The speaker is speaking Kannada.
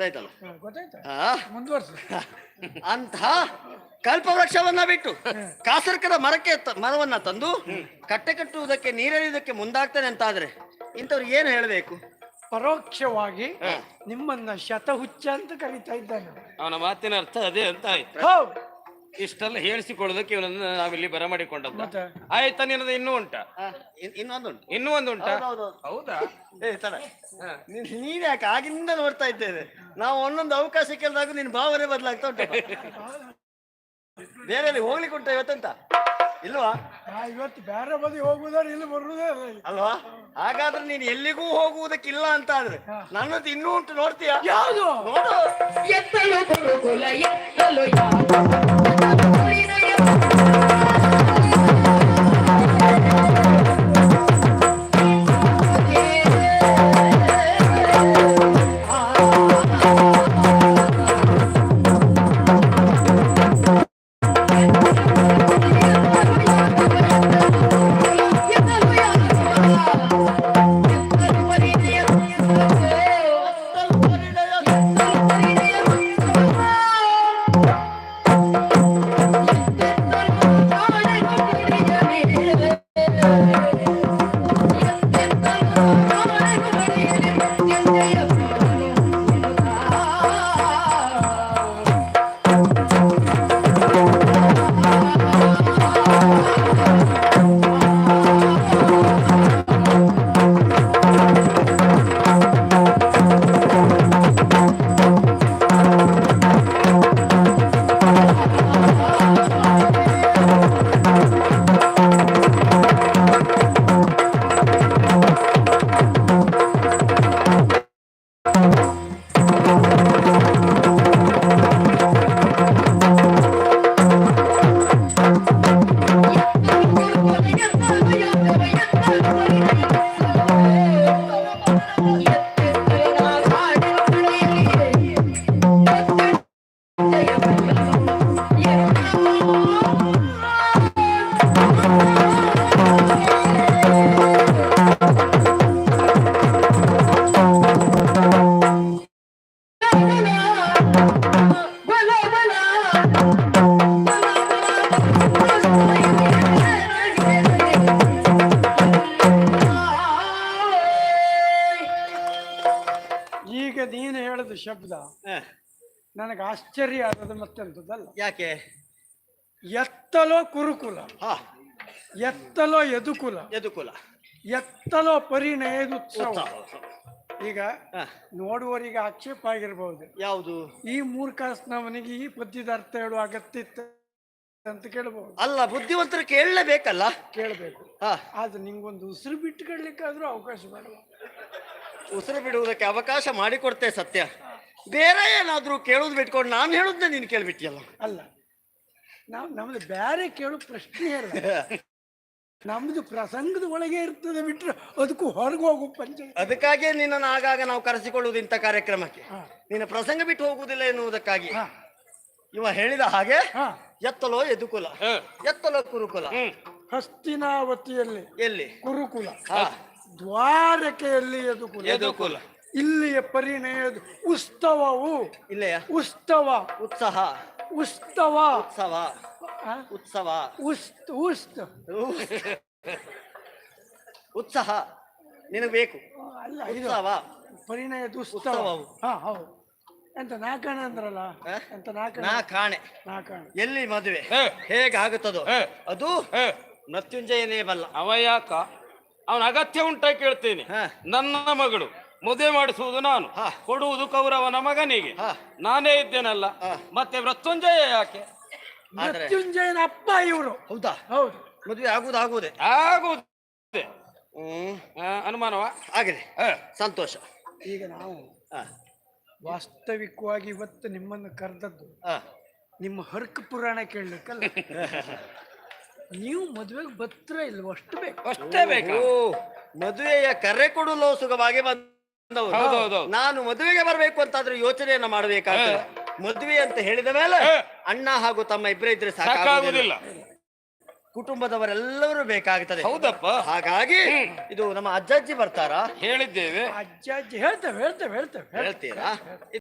ಗೊತ್ತಾಯ್ತಲ್ಲ? ಮುಂದುವರ್ಸ. ಅಂತ ಕಲ್ಪವೃಕ್ಷವನ್ನ ಬಿಟ್ಟು ಕಾಸರ್ಕದ ಮರಕ್ಕೆ ತ- ಮರವನ್ನ ತಂದು ಕಟ್ಟೆ ಕಟ್ಟುವುದಕ್ಕೆ ನೀರೆಳೆಯುವುದಕ್ಕೆ ಮುಂದಾಗ್ತಾನೆ ಅಂತಾದ್ರೆ ಇಂಥವ್ರು ಏನು ಹೇಳಬೇಕು? ಪರೋಕ್ಷವಾಗಿ ನಿಮ್ಮನ್ನ ಶತಹುಚ್ಚ ಅಂತ ಕರೀತಾ ಇದ್ದಾನೆ. ಅವನ ಮಾತಿನ ಅರ್ಥ ಅದೇ ಅಂತ ಆಯ್ತು. ಹೌದು. ಇಷ್ಟೆಲ್ಲ ಹೇಳಿಸಿಕೊಳ್ಳೋದಕ್ಕೆ ಇವನನ್ನು ನಾವಿಲ್ಲಿ ಬರಮಾಡಿಕೊಂಡದ್ದು? ಆಯ್ತಾ ನಿನ್ನದು ಇನ್ನೂ ಉಂಟ? ಇನ್ನೊಂದುಂಟು ಇನ್ನೂ ಒಂದು ಉಂಟಾ? ಹೌದಾ? ಏ ತರ ನೀನ್ ಯಾಕೆ ಆಗಿಂದ ನೋಡ್ತಾ ಇದ್ದೇವೆ ನಾವು ಒಂದೊಂದು ಅವಕಾಶ ಕೇಳಿದಾಗ ನಿನ್ ಭಾವನೆ ಬದಲಾಗ್ತಾ ಉಂಟು ಬೇರೆ ಎಲ್ಲಿ ಹೋಗ್ಲಿಕ್ಕೆ ಉಂಟ ಇವತ್ತಂತ? ಇಲ್ವಾ? ಇವತ್ತು ಬೇರೆ ಬದಿ ಹೋಗುದಾರೆ ಇಲ್ಲಿ ಬರುವುದೇ ಅಲ್ವಾ? ಹಾಗಾದ್ರೆ ನೀನ್ ಎಲ್ಲಿಗೂ ಹೋಗುವುದಕ್ಕಿಲ್ಲ ಅಂತ ಆದ್ರೆ ನನ್ನದು ಇನ್ನೂ ಉಂಟು ನೋಡ್ತೀಯಾ? ಯಾವುದು? ನೋಡು. ಎತ್ತಲು ಗುರುಕುಲ ಎತ್ತಲು ಯಾವ ಈಗ ನೀನು ಹೇಳಿದ ಶಬ್ದ ನನಗೆ ಆಶ್ಚರ್ಯ ಆದದ್ದು ಮತ್ತೆಂಥದ್ದಲ್ಲ. ಯಾಕೆ? ಎತ್ತಲೋ ಕುರುಕುಲ ಹಾ. ಎತ್ತಲೋ ಯದುಕುಲ ಯದುಕುಲ. ಎತ್ತಲೋ ಪರಿಣಯದುತ್ಸವ ಈಗ ನೋಡುವರಿಗೆ ನೋಡುವವರಿಗೆ ಆಕ್ಷೇಪ ಆಗಿರ್ಬಹುದು ಯಾವುದು? ಈ ಮೂರ್ಖಾಸ್ನವನಿಗೆ ಈ ಪದ್ಯದ ಅರ್ಥ ಹೇಳುವ ಅಗತ್ಯ ಅಂತ ಕೇಳಬಹುದು ಅಲ್ಲ ಬುದ್ಧಿವಂತರು ಕೇಳಲೇಬೇಕಲ್ಲ? ಕೇಳಬೇಕು. ಆದ್ರೆ ನಿಂಗೊಂದು ಉಸಿರು ಬಿಟ್ಟುಕೊಳ್ಳಿಕ್ಕಾದ್ರೂ ಅವಕಾಶ ಮಾಡುವ ಉಸಿರು ಬಿಡುವುದಕ್ಕೆ ಅವಕಾಶ ಮಾಡಿಕೊಡ್ತೆ ಸತ್ಯ. ಬೇರೆ ಏನಾದರೂ ಕೇಳೋದು ಬಿಟ್ಕೊಂಡು ನಾನು ಹೇಳುದ್ನ ನೀನು ಕೇಳ್ಬಿಟ್ಟಿಯಲ್ಲ. ಅಲ್ಲ ನಾವು ನಮ್ದು ಬೇರೆ ಕೇಳೋ ಪ್ರಶ್ನೆ ಇಲ್ಲ. ನಮ್ದು ಪ್ರಸಂಗದ ಒಳಗೆ ಇರ್ತದೆ ಬಿಟ್ರೆ ಅದಕ್ಕೂ ಹೊರಗೆ ಹೋಗು ಪಂಚಾಯತ್ ಅದಕ್ಕಾಗಿ ನಿನ್ನನ್ನು ಆಗಾಗ ನಾವು ಕರೆಸಿಕೊಳ್ಳುವುದು ಇಂಥ ಕಾರ್ಯಕ್ರಮಕ್ಕೆ. ಹಾ. ನಿನ್ನ ಪ್ರಸಂಗ ಬಿಟ್ಟು ಹೋಗುವುದಿಲ್ಲ ಎನ್ನುವುದಕ್ಕಾಗಿ. ಹಾ. ಇವ ಹೇಳಿದ ಹಾಗೆ ಹಾ. ಎತ್ತಲೋ ಎದುಕುಲ. ಎತ್ತಲೋ ಕುರುಕುಲ. ಹ್ಮ್. ಹಸ್ತಿನಾವತಿಯಲ್ಲಿ ಎಲ್ಲಿ? ಕುರುಕುಲ. ಹಾ. ದ್ವಾರಕೆಯಲ್ಲಿ ಎದುಕುಲ. ಎದುಕುಲ. ಇಲ್ಲಿಯ ಪರಿಣಯದ ಉತ್ಸವವು ಇಲ್ಲೆಯ ಉತ್ಸವ. ಉತ್ಸಾಹ ಉತ್ಸವ. ಉತ್ಸವ? ಉತ್ಸವ. ಉಸ್ತ್ ಉಸ್ತ್. ಉತ್ಸಾಹ. ನಿನಗೆ ಬೇಕು. ಅಲ್ಲ ಇದು ಉತ್ಸವ. ಪರಿಣಯ ಉತ್ಸವ ಉತ್ಸವವು. ಹಾ ಹೌದು. ಎಂತ ನಾಕಾಣ ಅಂದ್ರಲ್ಲ? ಆ? ಎಂತ ನಾಕಣ? ನಾ ಕಾಣೆ ನಾಕಾಣ. ಎಲ್ಲಿ ಮದುವೆ? ಹೇಗೆ ಆಗುತ್ತದೋ ಹ. ಅದು ಹ. ಮೃತ್ಯುಂಜಯನೇ ಬಲ್ಲ. ಅವ ಯಾಕ ಅವನ ಅಗತ್ಯ ಉಂಟ ಕೇಳ್ತೇನೆ. ಹ. ನನ್ನ ಮಗಳು. ಮದುವೆ ಮಾಡಿಸುವುದು ನಾನು. ಹಾ. ಕೊಡುವುದು ಕೌರವನ ಮಗನಿಗೆ. ಹ. ನಾನೇ ಇದ್ದೇನಲ್ಲ. ಹ. ಮತ್ತೆ ಮೃತ್ಯುಂಜಯ ಯಾಕೆ? ಆದ್ರೆ ಮೃತ್ಯುಂಜಯನ ಅಪ್ಪ ಇವರು. ಹೌದಾ? ಹೌದು. ಮದುವೆ ಆಗುದು ಆಗುವುದೇ? ಆಗುವುದೇ. ಹ್ಮ್. ಆ, ಅನುಮಾನವ? ಆಗಿದೆ. ಸಂತೋಷ. ಈಗ ನಾವು ವಾಸ್ತವಿಕವಾಗಿ ಇವತ್ತು ನಿಮ್ಮನ್ನು ಕರೆದದ್ದು. ನಿಮ್ಮ ಹರ್ಕ ಪುರಾಣ ಕೇಳಲಿಕ್ಕಲ್ಲ. ನೀವು ಮದುವೆಗೆ ಬತ್ರ ಇಲ್ವ? ಅಷ್ಟು ಬೇಕು. ಅಷ್ಟೇ ಬೇಕು? ಓ ಮದುವೆಯ ಕರೆ ಕೊಡಲು ಸುಖವಾಗಿ ಬಂದವರು. ಹೌದೌದು. ನಾನು ಮದುವೆಗೆ ಬರಬೇಕು ಅಂತಾದ್ರೆ ಯೋಚನೆಯನ್ನ ಮಾಡಬೇಕಾಗ್ತದೆ. ಮದುವೆ ಅಂತ ಹೇಳಿದ ಮೇಲೆ. ಅಣ್ಣ ಹಾಗೂ ತಮ್ಮ ಇಬ್ಬರೇ ಇದ್ರೆ ಸಾಕಾಗುವುದಿಲ್ಲ. ಸಾಕಾಗುದಿಲ್ಲ ಕುಟುಂಬದವರೆಲ್ಲರೂ ಬೇಕಾಗ್ತದೆ. ಹೌದಪ್ಪ. ಹಾಗಾಗಿ ಇದು ನಮ್ಮ ಅಜ್ಜಜ್ಜಿ ಬರ್ತಾರಾ? ಹೇಳಿದ್ದೇವೆ. ಅಜ್ಜ ಅಜ್ಜಿ ಹೇಳ್ತೇವೆ ಹೇಳ್ತೇವೆ ಹೇಳ್ತೇವೆ. ಹೇಳ್ತೀರಾ?